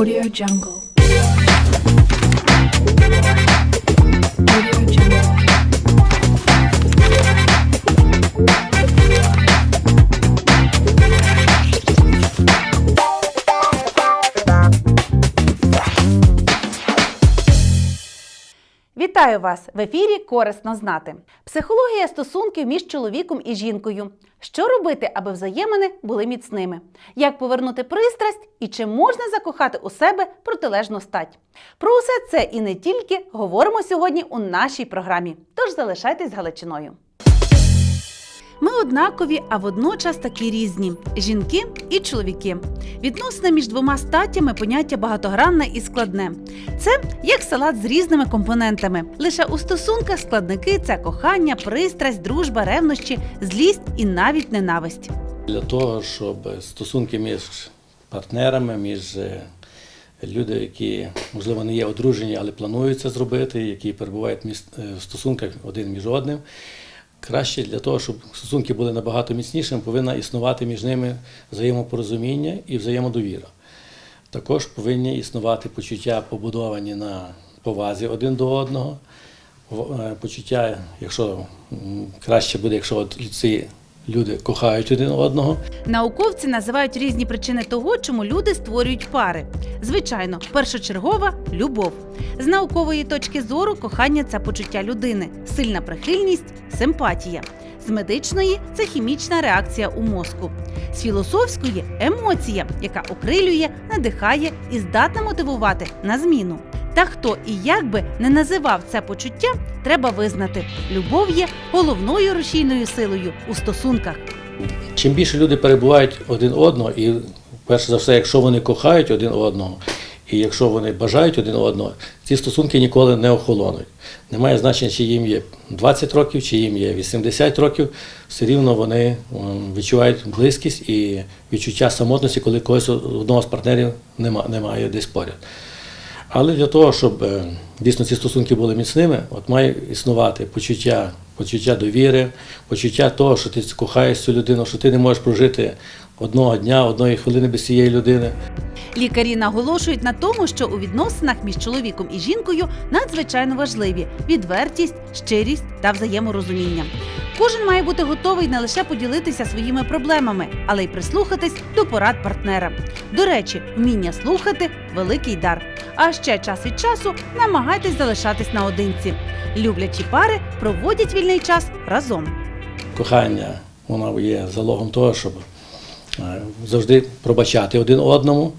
Audio Jungle. Вітаю вас в ефірі Корисно знати. Психологія стосунків між чоловіком і жінкою. Що робити, аби взаємини були міцними? Як повернути пристрасть і чи можна закохати у себе протилежну стать? Про усе це і не тільки говоримо сьогодні у нашій програмі. Тож залишайтесь з Галичиною. Ми однакові, а водночас такі різні жінки і чоловіки. Відносини між двома статтями поняття багатогранне і складне. Це як салат з різними компонентами. Лише у стосунках складники це кохання, пристрасть, дружба, ревнощі, злість і навіть ненависть. Для того, щоб стосунки між партнерами, між е, люди, які можливо не є одружені, але планують це зробити, які перебувають е, в стосунках один між одним. Краще для того, щоб стосунки були набагато міцнішими, повинна існувати між ними взаємопорозуміння і взаємодовіра. Також повинні існувати почуття, побудовані на повазі один до одного. Е, Почуття, якщо краще буде, якщо от ці люди кохають один одного, Науковці називають різні причини того, чому люди створюють пари. Звичайно, першочергова любов. З наукової точки зору кохання це почуття людини, сильна прихильність, симпатія. З медичної це хімічна реакція у мозку. З філософської емоція, яка окрилює, надихає і здатна мотивувати на зміну. Та хто і як би не називав це почуття, треба визнати, любов є головною рушійною силою у стосунках. Чим більше люди перебувають один одного, і перш за все, якщо вони кохають один одного, і якщо вони бажають один одного, ці стосунки ніколи не охолонуть. Немає значення, чи їм є 20 років, чи їм є 80 років, все рівно вони відчувають близькість і відчуття самотності, коли когось одного з партнерів нема- немає десь поряд. Але для того, щоб е, дійсно ці стосунки були міцними, от має існувати почуття, почуття довіри, почуття того, що ти кохаєш цю людину, що ти не можеш прожити одного дня, одної хвилини без цієї людини. Лікарі наголошують на тому, що у відносинах між чоловіком і жінкою надзвичайно важливі відвертість, щирість та взаєморозуміння. Кожен має бути готовий не лише поділитися своїми проблемами, але й прислухатись до порад партнера. До речі, вміння слухати великий дар. А ще час від часу намагайтесь залишатись наодинці. Люблячі пари проводять вільний час разом. Кохання воно є залогом того, щоб е, завжди пробачати один одному.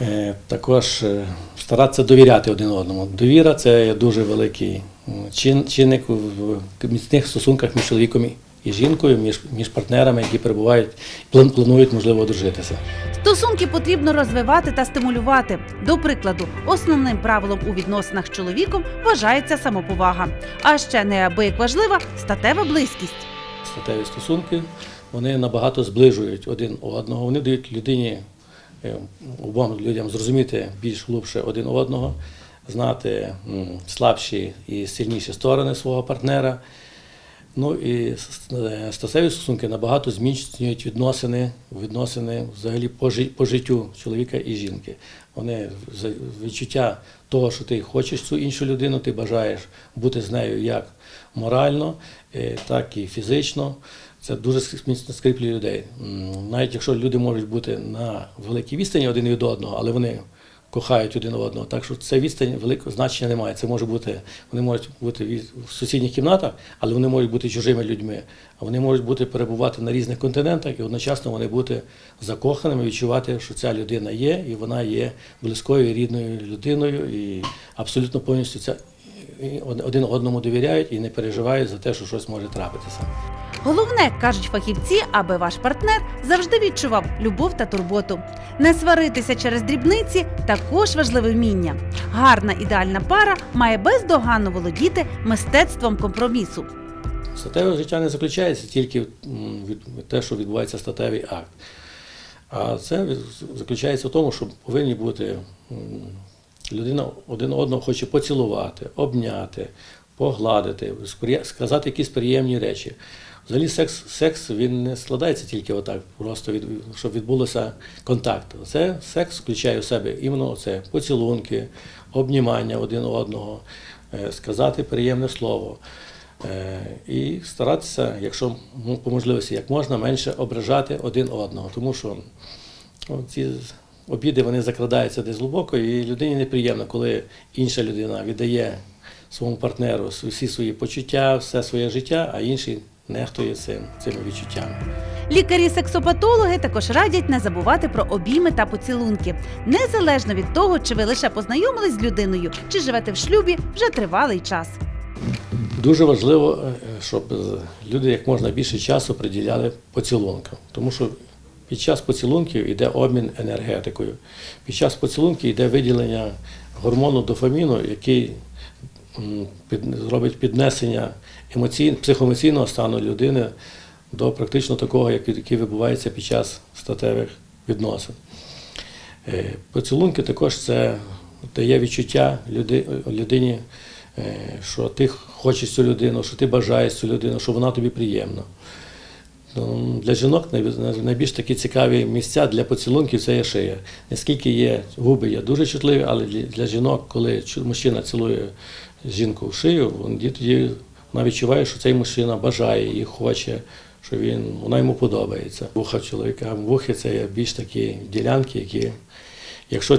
Е, Також е, старатися довіряти один одному. Довіра це дуже великий чин- чинник в міцних стосунках між чоловіком і жінкою, між, між партнерами, які перебувають, планують, можливо, одружитися. Стосунки потрібно розвивати та стимулювати. До прикладу, основним правилом у відносинах з чоловіком вважається самоповага. А ще неабияк важлива статева близькість. статеві стосунки, вони набагато зближують один одного. Вони дають людині, е, обом людям зрозуміти більш глибше один одного, знати слабші і сильніші сторони свого партнера. Ну і е, статеві стосунки набагато зміцнюють відносини, відносини взагалі по, жи- по життю чоловіка і жінки. Вони відчуття того, що ти хочеш цю іншу людину, ти бажаєш бути з нею як морально, е, так і фізично. Це дуже міцно скріплює людей. Навіть якщо люди можуть бути на великій відстані один від одного, але вони кохають один одного. Так що це відстань великого значення немає. Це може бути, вони можуть бути в сусідніх кімнатах, але вони можуть бути чужими людьми. А вони можуть бути перебувати на різних континентах і одночасно вони бути закоханими, відчувати, що ця людина є, і вона є близькою і рідною людиною, і абсолютно повністю ця і один одному довіряють і не переживають за те, що щось може трапитися. Головне, кажуть фахівці, аби ваш партнер завжди відчував любов та турботу. Не сваритися через дрібниці також важливе вміння. Гарна ідеальна пара має бездоганно володіти мистецтвом компромісу. Статеве життя не заключається тільки в те, що відбувається статевий акт. А це заключається в тому, що повинні бути людина один одного хоче поцілувати, обняти, погладити, сказати якісь приємні речі. Взагалі секс, секс він не складається тільки отак, просто від, щоб відбулося контакт. Це секс включає в себе іменно це поцілунки, обнімання один одного, е, сказати приємне слово. Е, І старатися, якщо по можливості, як можна менше ображати один одного. Тому що ну, ці обіди вони закрадаються десь глибоко, і людині неприємно, коли інша людина віддає своєму партнеру всі свої почуття, все своє життя, а інший нехтує цим, цими відчуттями. Лікарі-сексопатологи також радять не забувати про обійми та поцілунки, незалежно від того, чи ви лише познайомились з людиною, чи живете в шлюбі вже тривалий час. Дуже важливо, е, щоб е, люди як можна більше часу приділяли поцілункам, тому що під час поцілунків йде обмін енергетикою. Під час поцілунків йде виділення гормону дофаміну, який зробить піднесення емоцій, психоемоційного стану людини до практично такого, який відбувається під час статевих відносин. Е, Поцілунки також це дає відчуття людині, е, що ти хочеш цю людину, що ти бажаєш цю людину, що вона тобі приємна. Ну, Для жінок най- найбільш такі цікаві місця для поцілунків це є шия. Наскільки є губи є дуже чутливі, але для- жінок, коли мужчина цілує жінку в шию, тоді вона відчуває, що цей мужчина бажає її, хоче, що він, вона йому подобається. Вуха чоловіка, вухи це є більш такі ділянки, які, якщо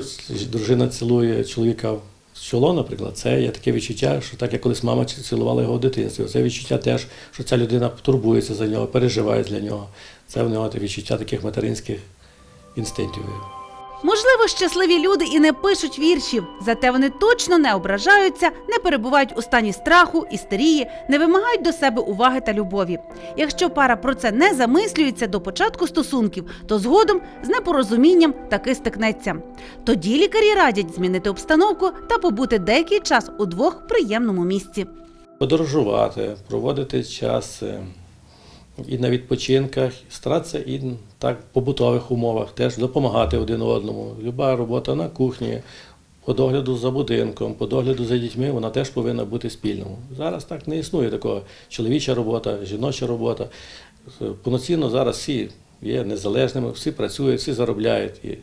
дружина цілує чоловіка чоло, наприклад, це є таке відчуття, що так як колись мама цілувала його в дитинстві. Це відчуття теж, що ця людина турбується за нього, переживає для нього. Це в нього відчуття таких материнських інстинктів. Можливо, щасливі люди і не пишуть віршів, зате вони точно не ображаються, не перебувають у стані страху, істерії, не вимагають до себе уваги та любові. Якщо пара про це не замислюється до початку стосунків, то згодом з непорозумінням таки стикнеться. Тоді лікарі радять змінити обстановку та побути деякий час у двох приємному місці. Подорожувати, проводити час і на відпочинках, старатися і так в побутових умовах теж допомагати один одному. Люба робота на кухні, по догляду за будинком, по догляду за дітьми, вона теж повинна бути спільною. Зараз так не існує такого чоловіча робота, жіноча робота. Повноцінно зараз всі є незалежними, всі працюють, всі заробляють і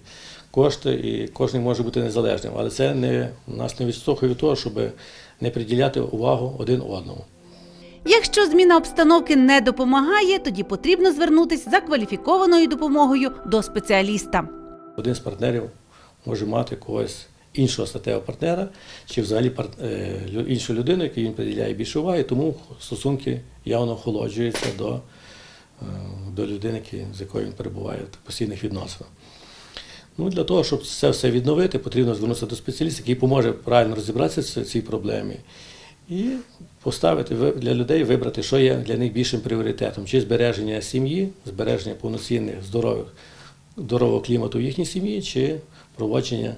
кошти, і кожен може бути незалежним. Але це не, нас не відштовхує від того, щоб не приділяти увагу один одному. Якщо зміна обстановки не допомагає, тоді потрібно звернутися за кваліфікованою допомогою до спеціаліста. Один з партнерів може мати когось іншого статевого партнера чи взагалі е, іншу людину, якій він приділяє більше уваги, тому стосунки явно охолоджуються до, е, до людини, з якою він перебуває в постійних відносинах. Ну, для того, щоб це все відновити, потрібно звернутися до спеціаліста, який поможе правильно розібратися в цій проблемі і поставити ви- для людей вибрати, що є для них більшим пріоритетом: чи збереження сім'ї, збереження повноцінних здорових, здорового клімату в їхній сім'ї, чи проводження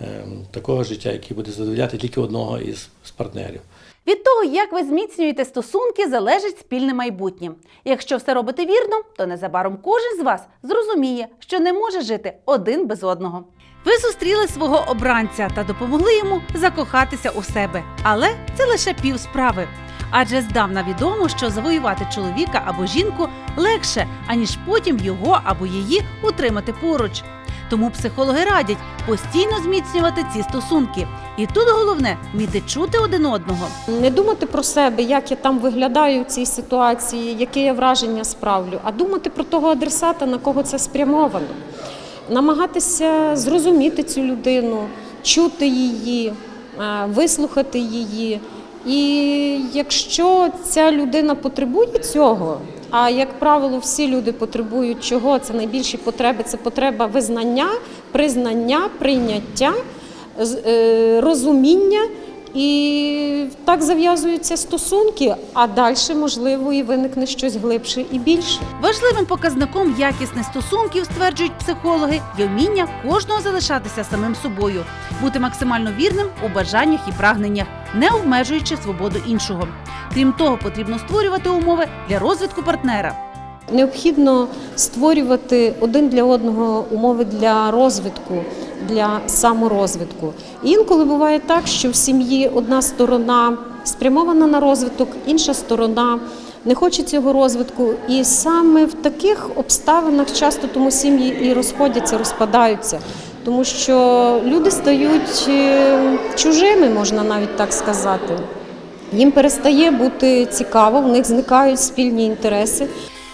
ем, такого життя, яке буде задовольняти тільки одного із, партнерів. Від того, як ви зміцнюєте стосунки, залежить спільне майбутнє. Якщо все робите вірно, то незабаром кожен з вас зрозуміє, що не може жити один без одного. Ви зустріли свого обранця та допомогли йому закохатися у себе. Але це лише пів справи. Адже здавна відомо, що завоювати чоловіка або жінку легше, аніж потім його або її утримати поруч. Тому психологи радять постійно зміцнювати ці стосунки. І тут головне вміти чути один одного. Не думати про себе, як я там виглядаю в цій ситуації, яке я враження справлю, а думати про того адресата, на кого це спрямовано. Намагатися зрозуміти цю людину, чути її, е, вислухати її. І якщо ця людина потребує цього, а як правило, всі люди потребують чого, це найбільші потреби це потреба визнання, признання, прийняття, е, розуміння. І так зав'язуються стосунки, а далі, можливо, і виникне щось глибше і більше. Важливим показником якісних стосунків, стверджують психологи, є вміння кожного залишатися самим собою, бути максимально вірним у бажаннях і прагненнях, не обмежуючи свободу іншого. Крім того, потрібно створювати умови для розвитку партнера. Необхідно створювати один для одного умови для розвитку, для саморозвитку. І інколи буває так, що в сім'ї одна сторона спрямована на розвиток, інша сторона не хоче цього розвитку. І саме в таких обставинах часто тому сім'ї і розходяться, розпадаються. Тому що люди стають е, чужими, можна навіть так сказати. Їм перестає бути цікаво, в них зникають спільні інтереси.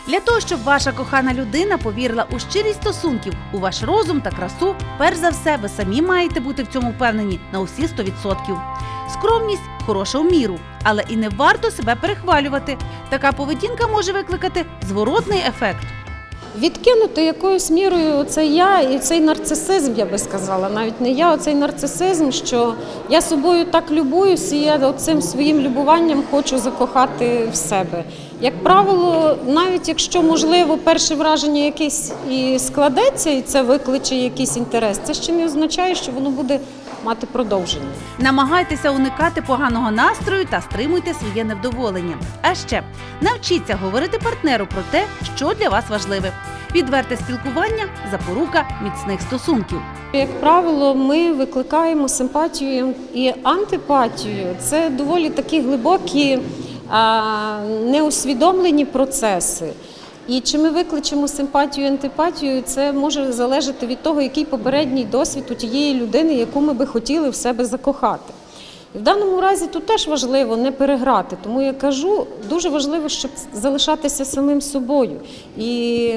Для того, щоб ваша кохана людина повірила у щирість стосунків, у ваш розум та красу, перш за все, ви самі маєте бути в цьому впевнені на усі 100%. Скромність хороша в міру, але і не варто себе перехвалювати. Така поведінка може викликати зворотний ефект. Відкинути якоюсь мірою це я і цей нарцисизм, я би сказала, навіть не я, оцей нарцисизм, що я собою так любуюсь, і я цим своїм любуванням хочу закохати в себе. Як правило, навіть якщо можливо перше враження якесь і складеться, і це викличе якийсь інтерес, це ще не означає, що воно буде мати продовження. Намагайтеся уникати поганого настрою та стримуйте своє невдоволення. А ще навчіться говорити партнеру про те, що для вас важливе. Відверте спілкування запорука міцних стосунків. Як правило, ми викликаємо симпатію і антипатію. Це доволі такі глибокі, неусвідомлені процеси. І чи ми викличемо симпатію і антипатію, це може залежати від того, який попередній досвід у тієї людини, яку ми би хотіли в себе закохати. І в даному разі тут теж важливо не переграти. Тому я кажу, дуже важливо, щоб залишатися самим собою. І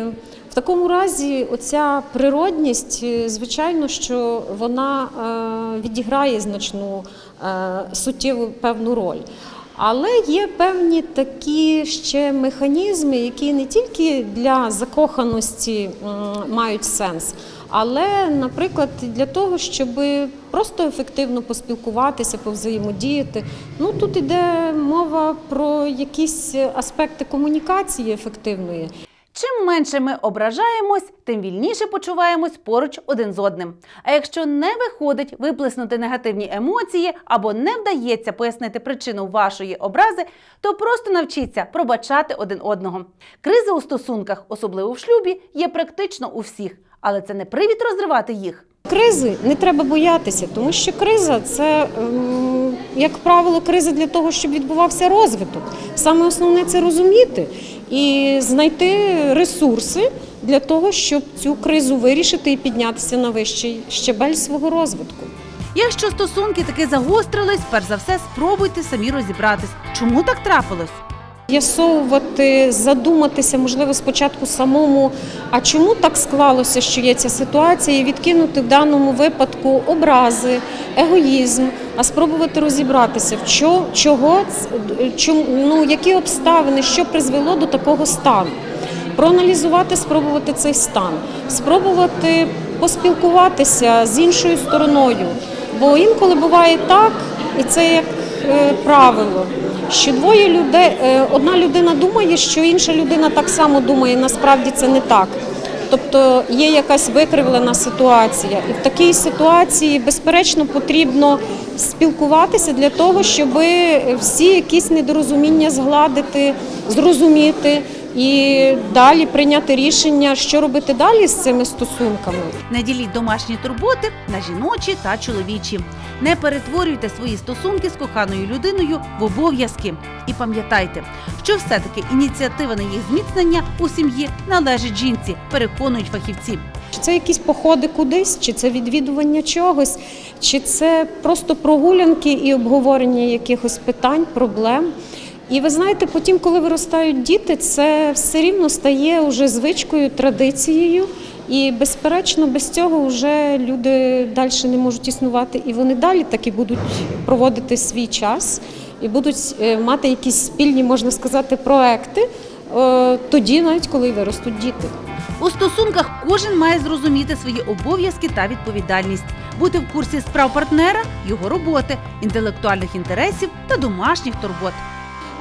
в такому разі оця природність, е, звичайно, що вона е, відіграє значну е, суттєву певну роль. Але є певні такі ще механізми, які не тільки для закоханості мають сенс, але, наприклад, для того, щоб просто ефективно поспілкуватися, повзаємодіяти. Ну тут іде мова про якісь аспекти комунікації ефективної. Чим менше ми ображаємось, тим вільніше почуваємось поруч один з одним. А якщо не виходить виплеснути негативні емоції або не вдається пояснити причину вашої образи, то просто навчіться пробачати один одного. Кризи у стосунках, особливо в шлюбі, є практично у всіх, але це не привід розривати їх. Кризи не треба боятися, тому що криза це, ем, як правило, криза для того, щоб відбувався розвиток. Саме основне це розуміти і знайти ресурси для того, щоб цю кризу вирішити і піднятися на вищий щебель свого розвитку. Якщо стосунки таки загострились, перш за все спробуйте самі розібратись, чому так трапилось. З'ясовувати, задуматися, можливо, спочатку самому, а чому так склалося, що є ця ситуація, і відкинути в даному випадку образи, егоїзм, а спробувати розібратися, в чо, чого, ц- чому, ну, які обставини, що призвело до такого стану. Проаналізувати, спробувати цей стан, спробувати поспілкуватися з іншою стороною. Бо інколи буває так, і це як е, правило, що двоє людей, е, одна людина думає, що інша людина так само думає. Насправді це не так. Тобто є якась викривлена ситуація, і в такій ситуації, безперечно, потрібно спілкуватися для того, щоб всі якісь недорозуміння згладити, зрозуміти і далі прийняти рішення, що робити далі з цими стосунками. Не діліть домашні турботи на жіночі та чоловічі. Не перетворюйте свої стосунки з коханою людиною в обов'язки. І пам'ятайте, що все-таки ініціатива на їх зміцнення у сім'ї належить жінці, переконують фахівці. Чи це якісь походи кудись, чи це відвідування чогось, чи це просто прогулянки і обговорення якихось питань, проблем. І ви знаєте, потім, коли виростають діти, це все рівно стає вже звичкою, традицією. І безперечно, без цього вже люди далі не можуть існувати, і вони далі так і будуть проводити свій час і будуть е, мати якісь спільні, можна сказати, проекти е, тоді, навіть коли виростуть діти. У стосунках кожен має зрозуміти свої обов'язки та відповідальність, бути в курсі справ партнера, його роботи, інтелектуальних інтересів та домашніх турбот.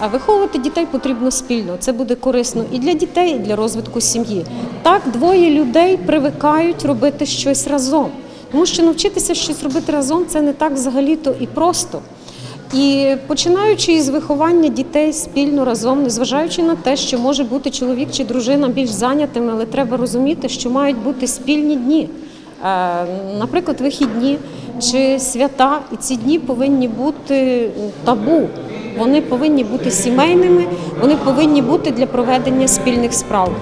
А виховувати дітей потрібно спільно. Це буде корисно і для дітей, і для розвитку сім'ї. Так, двоє людей привикають робити щось разом, тому що навчитися щось робити разом це не так взагалі-то і просто. І починаючи із виховання дітей спільно разом, незважаючи на те, що може бути чоловік чи дружина більш зайнятими, але треба розуміти, що мають бути спільні дні. Е, Наприклад, вихідні чи свята, і ці дні повинні бути табу. Вони повинні бути сімейними, вони повинні бути для проведення спільних справ.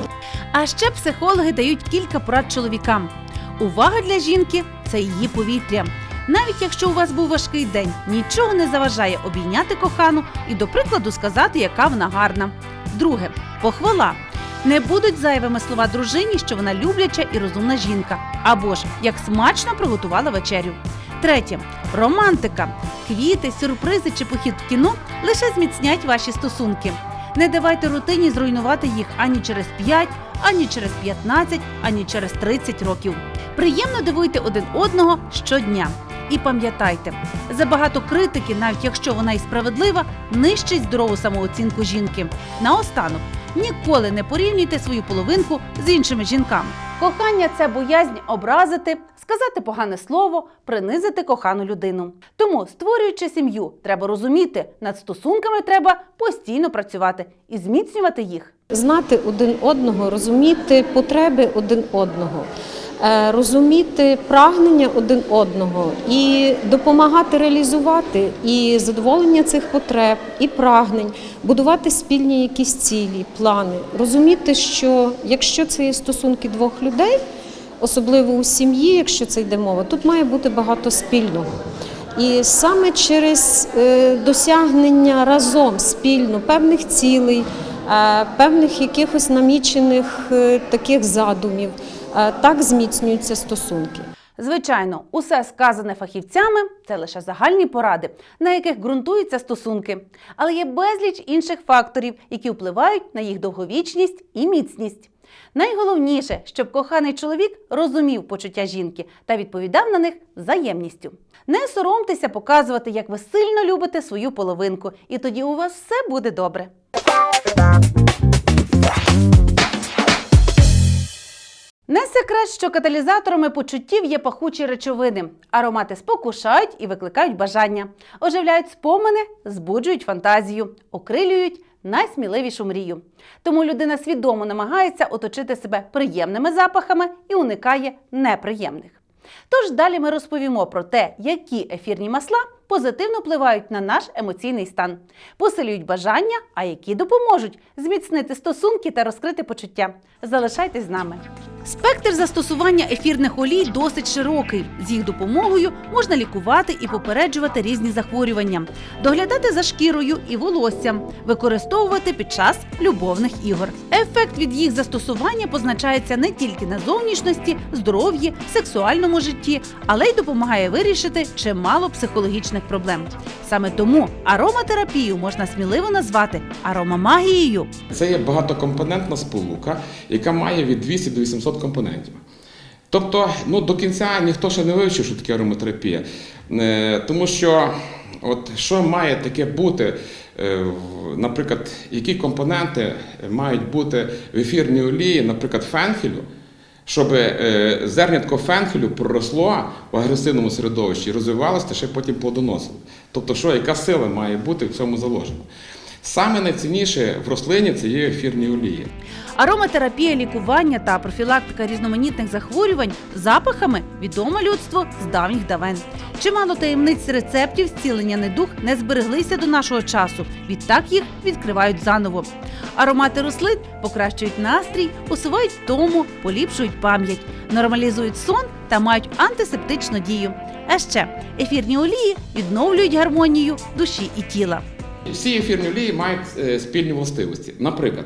А ще психологи дають кілька порад чоловікам. Увага для жінки це її повітря. Навіть якщо у вас був важкий день, нічого не заважає обійняти кохану і, до прикладу, сказати, яка вона гарна. Друге похвала. Не будуть зайвими слова дружині, що вона любляча і розумна жінка, або ж як смачно приготувала вечерю. Третє романтика. Квіти, сюрпризи чи похід в кіно лише зміцнять ваші стосунки. Не давайте рутині зруйнувати їх ані через 5, ані через 15, ані через 30 років. Приємно дивуйте один одного щодня. І пам'ятайте, забагато критики, навіть якщо вона і справедлива, нищить здорову самооцінку жінки. Наостанок, ніколи не порівнюйте свою половинку з іншими жінками. Кохання це боязнь образити, сказати погане слово, принизити кохану людину. Тому, створюючи сім'ю, треба розуміти, над стосунками треба постійно працювати і зміцнювати їх. Знати один одного, розуміти потреби один одного, е, розуміти прагнення один одного і допомагати реалізувати і задоволення цих потреб, і прагнень, будувати спільні якісь цілі, плани, розуміти, що якщо це є стосунки двох людей, особливо у сім'ї, якщо це йде мова, тут має бути багато спільного. І саме через е, досягнення разом спільно певних цілей, е, певних якихось намічених е, таких задумів, так зміцнюються стосунки. Звичайно, усе сказане фахівцями це лише загальні поради, на яких ґрунтуються стосунки. Але є безліч інших факторів, які впливають на їх довговічність і міцність. Найголовніше, щоб коханий чоловік розумів почуття жінки та відповідав на них взаємністю. Не соромтеся показувати, як ви сильно любите свою половинку, і тоді у вас все буде добре. Не секрет, що каталізаторами почуттів є пахучі речовини. Аромати спокушають і викликають бажання, оживляють спомини, збуджують фантазію, окрилюють найсміливішу мрію. Тому людина свідомо намагається оточити себе приємними запахами і уникає неприємних. Тож далі ми розповімо про те, які ефірні масла позитивно впливають на наш емоційний стан, посилюють бажання, а які допоможуть зміцнити стосунки та розкрити почуття. Залишайтесь з нами. Спектр застосування ефірних олій досить широкий. З їх допомогою можна лікувати і попереджувати різні захворювання, доглядати за шкірою і волоссям, використовувати під час любовних ігор. Ефект від їх застосування позначається не тільки на зовнішності, здоров'ї, сексуальному житті, але й допомагає вирішити чимало психологічних проблем. Саме тому ароматерапію можна сміливо назвати аромамагією. Це є багатокомпонентна сполука, яка має від 200 до 800 компонентів. Тобто, ну, до кінця ніхто ще не вивчив, що таке ароматерапія. Е, Тому що, от, що має таке бути, е, наприклад, які компоненти мають бути в ефірній олії, наприклад, фенхелю, щоб е, зернятко фенхелю проросло в агресивному середовищі, розвивалося та ще потім плодоносило. Тобто, що, яка сила має бути в цьому заложена. Саме найцінніше в рослині це є ефірні олії. Ароматерапія, лікування та профілактика різноманітних захворювань запахами відомо людству з давніх давен. Чимало таємниць рецептів зцілення недух не збереглися до нашого часу. Відтак їх відкривають заново. Аромати рослин покращують настрій, усувають втому, поліпшують пам'ять, нормалізують сон та мають антисептичну дію. А ще ефірні олії відновлюють гармонію душі і тіла. Всі ефірні олії мають е, спільні властивості. Наприклад,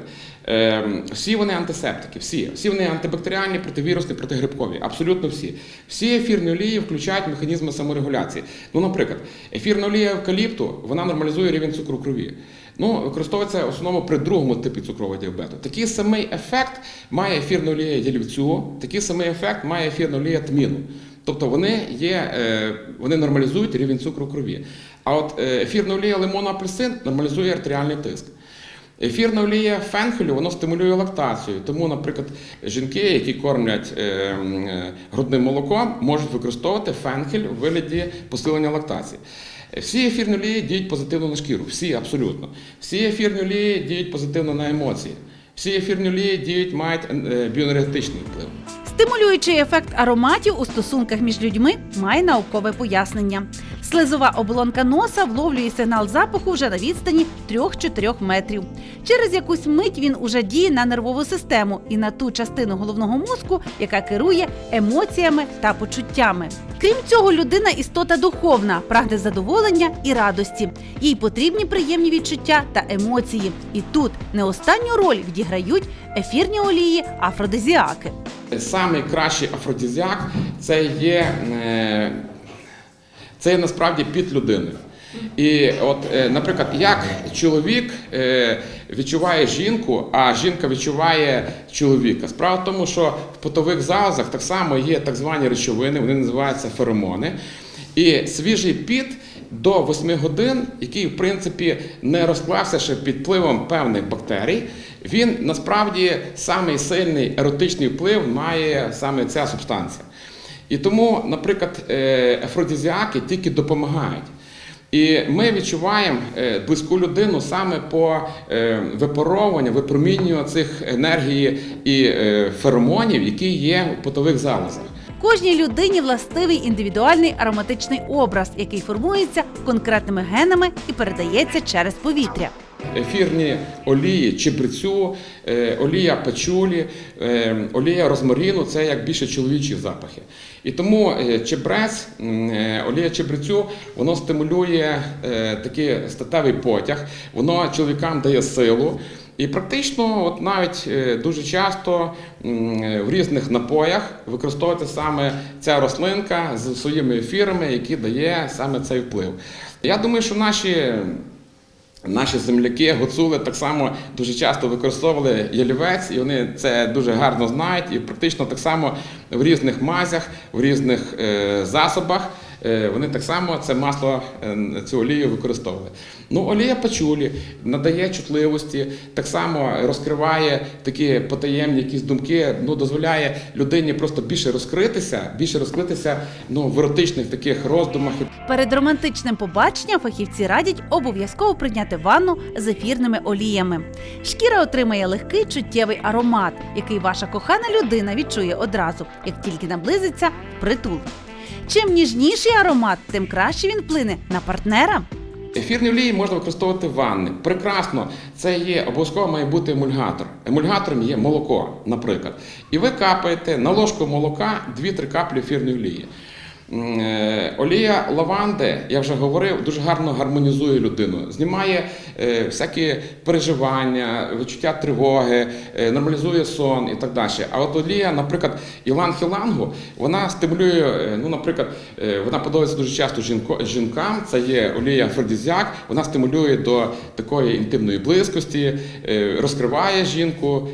е, всі вони антисептики, всі, всі вони антибактеріальні, противірусні, протигрибкові, абсолютно всі. Всі ефірні олії включають механізми саморегуляції. Ну, наприклад, ефірна олія евкаліпту вона нормалізує рівень цукру в крові. Ну, використовується в основному при другому типі цукрового діабету. Такий самий ефект має ефірна олія ялівцю, такий самий ефект має ефірна олія тміну. Тобто вони є, е, вони нормалізують рівень цукру в крові. А от е, ефірна олія лимону апельсин нормалізує артеріальний тиск. Ефірна олія фенхелю воно стимулює лактацію. Тому, наприклад, жінки, які кормлять е, е, грудним молоком, можуть використовувати фенхель у вигляді посилення лактації. Всі ефірні олії діють позитивно на шкіру, всі абсолютно. Всі ефірні олії діють позитивно на емоції. Всі ефірні олії діють, мають біоенергетичний вплив. Стимулюючий ефект ароматів у стосунках між людьми має наукове пояснення. Слизова оболонка носа вловлює сигнал запаху вже на відстані 3-4 метрів. Через якусь мить він уже діє на нервову систему і на ту частину головного мозку, яка керує емоціями та почуттями. Крім цього, людина істота духовна, прагне задоволення і радості. Їй потрібні приємні відчуття та емоції. І тут не останню роль відіграють ефірні олії афродизіаки. Самий кращий афродизіак це є, е, це є насправді під людиною. І от, е, наприклад, як чоловік е, відчуває жінку, а жінка відчуває чоловіка. Справа в тому, що в потових залозах так само є так звані речовини, вони називаються феромони. І свіжий піт до 8 годин, який в принципі не розклався ще під впливом певних бактерій, він насправді самий сильний еротичний вплив має саме ця субстанція. І тому, наприклад, е, афродизіаки тільки допомагають. І ми відчуваємо е, близьку людину саме по е, випарованню, випромінюванню цих енергії і феромонів, які є в потових залозах. Кожній людині властивий індивідуальний ароматичний образ, який формується конкретними генами і передається через повітря. Ефірні олії чебрецю, е, олія пачулі, е, олія розмарину це як більше чоловічі запахи. І тому е, чебрець, олія чебрецю, воно стимулює такий статевий потяг, воно чоловікам дає силу. І практично, от навіть дуже часто в різних напоях використовується саме ця рослинка з своїми ефірами, які дає саме цей вплив. Я думаю, що наші Наші земляки, гуцули так само дуже часто використовували ялівець, і вони це дуже гарно знають. І практично так само в різних мазях, в різних е, засобах вони так само це масло, е, цю олію використовували. Ну, олія пачулі надає чутливості, так само розкриває такі потаємні якісь думки, ну дозволяє людині просто більше розкритися, більше розкритися ну, в еротичних таких роздумах. Перед романтичним побаченням фахівці радять обов'язково прийняти ванну з ефірними оліями. Шкіра отримає легкий чуттєвий аромат, який ваша кохана людина відчує одразу, як тільки наблизиться притул. Чим ніжніший аромат, тим краще він вплине на партнера. Ефірні олії можна використовувати в ванни. Прекрасно, це є обов'язково має бути емульгатор. Емульгатором є молоко, наприклад. І ви капаєте на ложку молока 2-3 каплі ефірної олії. Е, Олія лаванди, я вже говорив, дуже гарно гармонізує людину, знімає е, всякі переживання, відчуття тривоги, е, нормалізує сон і так далі. А от олія, наприклад, іланг-ілангу, вона стимулює, ну, наприклад, вона подобається дуже часто жінкам, це є олія афродизіак, вона стимулює до такої інтимної близькості, розкриває жінку.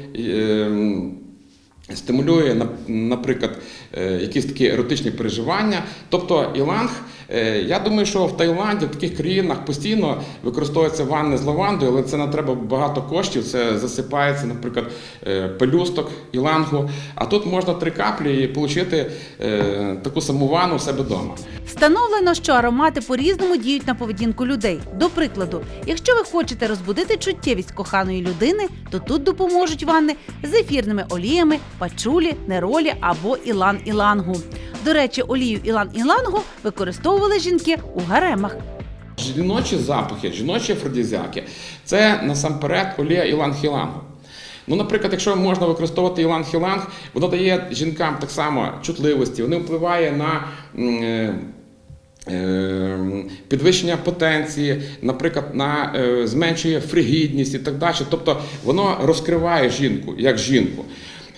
Стимулює, нап- наприклад, е, якісь такі еротичні переживання. Тобто іланг, я думаю, що в Таїланді, в таких країнах постійно використовуються ванни з лавандою, але це не треба багато коштів. Це засипається, наприклад, е, пелюсток ілангу. А тут можна три каплі і отримати е, таку саму ванну в себе вдома. Встановлено, що аромати по-різному діють на поведінку людей. До прикладу, якщо ви хочете розбудити чуттєвість коханої людини, то тут допоможуть ванни з ефірними оліями, пачулі, неролі або ілан-ілангу. До речі, олію ілан-ілангу використовували жінки у гаремах. Жіночі запахи, жіночі афродизіаки це насамперед олія іланг-ілангу. Ну, наприклад, якщо можна використовувати іланг-іланг, воно дає жінкам так само чутливості, воно впливає на. е, е, Підвищення потенції, наприклад, на е, зменшує фригідність і так далі. Тобто воно розкриває жінку як жінку.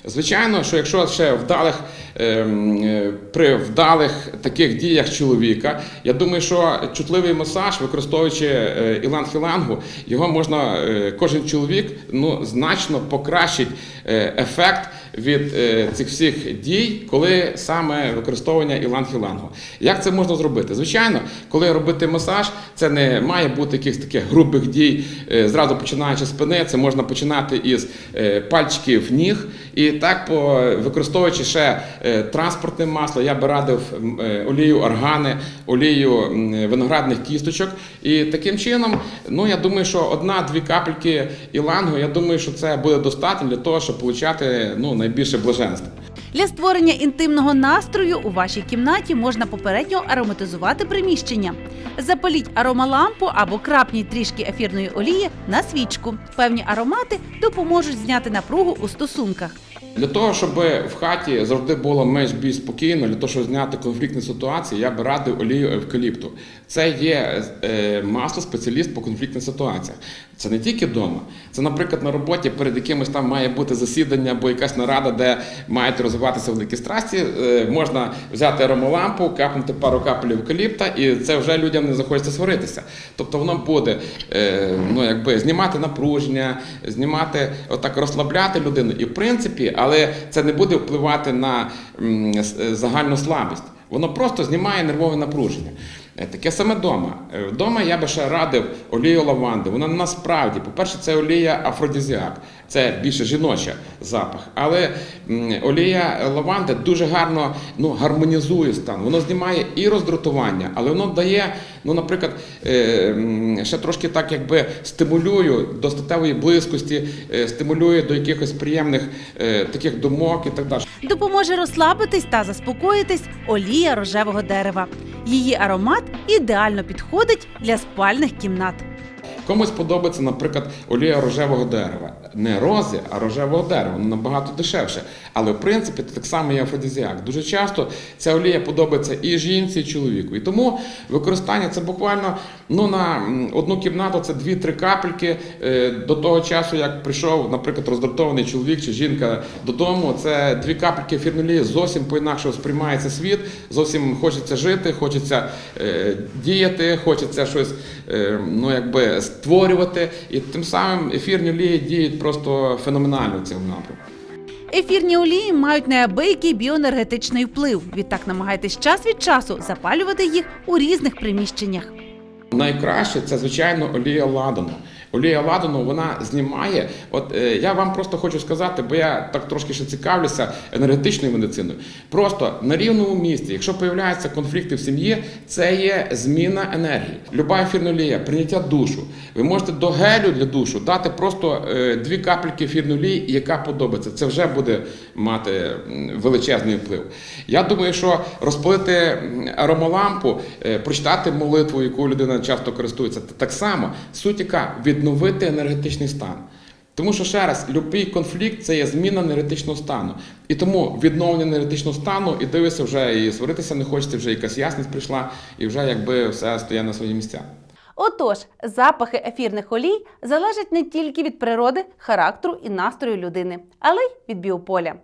Звичайно, що якщо ще вдалих ем, е, при вдалих таких діях чоловіка, я думаю, що чутливий масаж, використовуючи е, іланг-філангу, його можна е, кожен чоловік ну значно покращить ефект від е, цих всіх дій, коли саме використовування іланг-ілангу. Як це можна зробити? Звичайно, коли робити масаж, це не має бути якихось таких грубих дій, е, зразу починаючи з спини. Це можна починати із е, пальчиків ніг І так, використовуючи ще транспортне масло, я би радив олію органи, олію виноградних кісточок. І таким чином, ну я думаю, що одна-дві капельки ілангу, я думаю, що це буде достатньо для того, щоб отримати ну, найбільше блаженства. Для створення інтимного настрою у вашій кімнаті можна попередньо ароматизувати приміщення. Запаліть аромалампу або крапніть трішки ефірної олії на свічку. Певні аромати допоможуть зняти напругу у стосунках. Для того, щоб в хаті завжди було менш більш спокійно, для того, щоб зняти конфліктні ситуації, я би радив олію евкаліпту. Це є е, масло спеціаліст по конфліктних ситуаціях. Це не тільки вдома. Це, наприклад, на роботі перед якимось там має бути засідання або якась нарада, де мають розвиватися великі страсті. е, можна взяти аромалампу, капнути пару капель евкаліпта, і це вже людям не захочеться сваритися. Тобто воно буде е, ну, якби, знімати напруження, знімати, отак розслабляти людину. І в принципі, але це не буде впливати на загальну слабість. Воно просто знімає нервове напруження. Е, Таке саме вдома. Е, Вдома я би ще радив олію лаванди. Вона насправді, по-перше, це олія афродизіак, це більше жіноча запах. Але олія лаванди дуже гарно ну, гармонізує стан. Воно знімає і роздратування, але воно дає, ну, наприклад, е, ще трошки так, якби стимулює до статевої близькості, е, стимулює до якихось приємних е, таких думок і так далі. Допоможе розслабитись та заспокоїтись олія рожевого дерева. Її аромат ідеально підходить для спальних кімнат. Комусь подобається, наприклад, олія рожевого дерева. Не рози, а рожевого дерева. Воно набагато дешевше. Але в принципі це так само є афродизіак. Дуже часто ця олія подобається і жінці, і чоловіку. І тому використання це буквально ну, на одну кімнату це 2-3 капельки. Е, До того часу, як прийшов, наприклад, роздратований чоловік чи жінка додому, це дві капельки ефірної олії зовсім по-інакше сприймається світ, зовсім хочеться жити, хочеться е, діяти, хочеться щось е, ну, якби, створювати. І тим самим ефірні олії діють просто феноменально в цьому напрямку. Ефірні олії мають неабиякий біоенергетичний вплив. Відтак намагайтесь час від часу запалювати їх у різних приміщеннях. Найкраще це, звичайно, олія ладану. Олія ладану вона знімає. От е, я вам просто хочу сказати, бо я так трошки ще цікавлюся енергетичною медициною. Просто на рівному місці, якщо появляються конфлікти в сім'ї, це є зміна енергії. Люба ефірна олія, прийняття душу. Ви можете до гелю для душу дати просто е, дві капельки ефірної олії, яка подобається. Це вже буде мати величезний вплив. Я думаю, що розпалити м, аромалампу, е, прочитати молитву, яку людина часто користується, так само суть яка відновити енергетичний стан. Тому що ще раз, будь-який конфлікт це є зміна енергетичного стану. І тому відновлення енергетичного стану і дивишся вже і сваритися не хочеться, вже якась ясність прийшла, і вже якби все стає на свої місця. Отож, запахи ефірних олій залежать не тільки від природи, характеру і настрою людини, але й від біополя.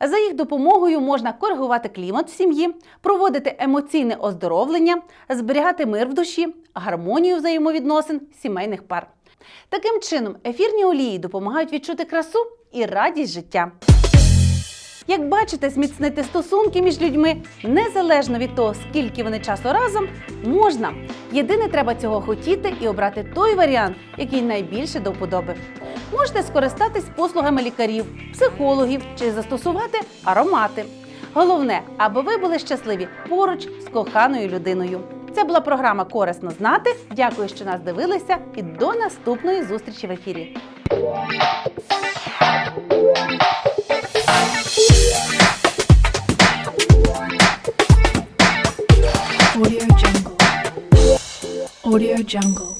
За їх допомогою можна коригувати клімат в сім'ї, проводити емоційне оздоровлення, зберігати мир в душі, гармонію взаємовідносин сімейних пар. Таким чином, ефірні олії допомагають відчути красу і радість життя. Як бачите, зміцнити стосунки між людьми незалежно від того, скільки вони часу разом, можна. Єдине, треба цього хотіти і обрати той варіант, який найбільше до вподоби. Можете скористатись послугами лікарів, психологів чи застосувати аромати. Головне, аби ви були щасливі поруч з коханою людиною. Це була програма Корисно знати. Дякую, що нас дивилися, і до наступної зустрічі в ефірі. Audio Jungle. Audio Jungle.